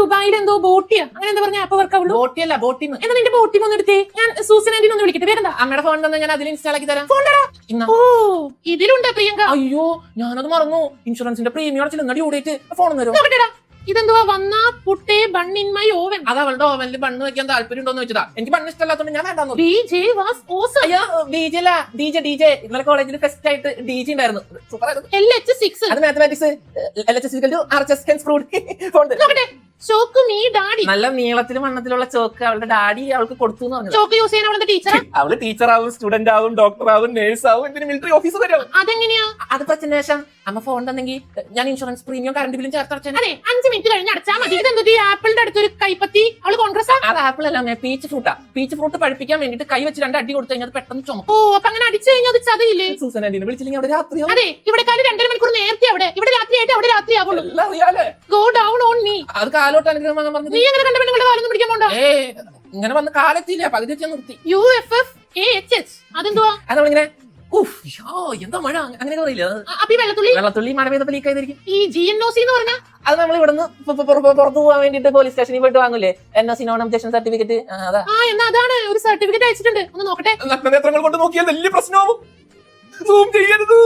ദുബായിൽ എന്തോ ബോട്ടിയാ? അങ്ങനെ എന്താ പറഞ്ഞ ആപ്പ് വർക്ക് ആവുള്ളൂ ബോട്ടിയല്ല ബോട്ടി. എന്നാ നിന്റെ ബോട്ടി ഒന്ന് എടുത്തേ. ഞാൻ സൂസൻ ആന്റിനെ ഒന്ന് വിളിക്കട്ടെ. വേറെന്താ അങ്ങടെ ഫോൺ തന്നെ ഞാൻ അതിൽ ഇൻസ്റ്റാൾ ആക്കി തരാം. ഫോൺ ഓ ഇതിലുണ്ട് പ്രിയങ്ക. അയ്യോ ഞാനത് മറന്നു. ഇൻഷുറൻസിന്റെ പ്രീമിയം അടച്ചില്ല എന്നാ ഓടിയിട്ട് ഫോൺ തരും നോക്കട്ടെടാ ഇതെന്തുവാ? വന്നാ പുട്ടേ ബൺ ഇൻ മൈ ഓവൻ അത് അവളുടെ ഓവനിൽ ബണ്ണ് വെക്കാൻ താല്പര്യം ഉണ്ടോന്ന് വെച്ചതാ എനിക്ക് ബണ്ണ് ഇഷ്ടമല്ലാത്തോണ്ട് ഞാൻ വേണ്ടാന്നു ബി ജെ വാസ് ഓസ് അയ്യോ ഡി ജെ അല്ല ഡി ജെ ഡി ജെ ഇന്നലെ കോളേജിൽ ഫെസ്റ്റ് ആയിട്ട് ഡി ജെ ഉണ്ടായിരുന്നു. സൂപ്പർ ആയിരുന്നു എൽ എച്ച് സിക്സ് അത് mathematics L H six R H S Ken's ഫ്രൂഡ് ഫോൺ നോക്കട്ടെ. ചോക്ക് നീ ഡാഡി. നല്ല നീളത്തിലും വണ്ണത്തിലുള്ള ചോക്ക് അവളുടെ ഡാഡി അവൾക്ക് കൊടുത്തു എന്ന് ചോക്ക് യൂസ് ചെയ്യാൻ അവളുടെ ടീച്ചർ അവൾ ടീച്ചർ ആവും സ്റ്റുഡന്റ് ആവും ഡോക്ടർ ആവും നേഴ്സ് ആവും എന്തിനും മിലിറ്ററി ഓഫീസർ വരും. അതെങ്ങനെയാ? അത് പ്രശ്നം ശേഷം അമ്മ ഫോൺ തന്നെങ്കിൽ ഞാൻ ഇൻഷുറൻസ് പ്രീമിയം കറണ്ട് ബില്ലും ചേർത്തടച്ചു അതെ അഞ്ച് മിനിറ്റ് കഴിഞ്ഞ് അടച്ചാൽ മതി. ഇതെന്തോ ഈ ആപ്പിളിന്റെ അടുത്തൊരു കൈപ്പത്തി അവൾ കോൺഗ്രസ് അത് ആപ്പിൾ അല്ല പീച്ച് ഫ്രൂട്ടാ പീച്ച് ഫ്രൂട്ട് പഠിപ്പിക്കാൻ വേണ്ടിട്ട് കൈ വെച്ച് രണ്ട് അടി കൊടുത്തു കഴിഞ്ഞാൽ പെട്ടെന്ന് ചുമ ഓ അപ്പൊ അങ്ങനെ അടിച്ചു കഴിഞ്ഞാൽ അത് ചതയില്ലേ? സൂസൻ ആന്റിനെ വിളിച്ചില്ലെങ്കിൽ അവിടെ രാത്രി അതെ ഇവിടെ കാലം രണ്ടര മണിക്കൂർ നേരത്തെ അവിടെ ഇവിടെ രാത്രിയായിട്ട് അവിടെ രാത്രി ആവുള്ളൂ എല്ലാം അറിയാലേ ഗോ ഡൗൺ ഓൺ മീ അത് കാലോട്ട് അനുഗ്രഹം വാങ്ങാൻ പറഞ്ഞത്. നീ അങ്ങനെ കണ്ട പെണ്ണുങ്ങളുടെ കാലൊന്നും പിടിക്കാൻ പോണ്ട? ഏ ഇങ്ങനെ വന്ന് കാലെത്തിയില്ല? പകുതി വെച്ച് നിർത്തി. U F F A H H അതെന്തുവാ? അത് നമ്മളിങ്ങനെ ഉഫ്, യോ, എന്താ മഴ? അങ്ങനെ പറയില്ല അപ്പൊ ഈ വെള്ളത്തുള്ളി വെള്ളത്തുള്ളി മഴ പെയ്തപ്പോ ലീക്ക് ആയിരിക്കും ഈ ജി എൻ ഒ സി എന്ന് പറഞ്ഞാൽ അത് നമ്മൾ ഇവിടുന്ന് പു- പു- പുറ- പുറത്ത് പോകാൻ വേണ്ടിട്ട് പോലീസ് സ്റ്റേഷനിൽ പോയിട്ട് വാങ്ങൂലേ? N S non objection certificate അതാ. ആ എന്നാ അതാണ് ഒരു സർട്ടിഫിക്കറ്റ് അയച്ചിട്ടുണ്ട്. ഒന്ന് നോക്കട്ടെ. നഗ്നനേത്രങ്ങൾ കൊണ്ട് നോക്കിയാൽ വലിയ പ്രശ്നമാവും? സൂം ചെയ്യരുത്.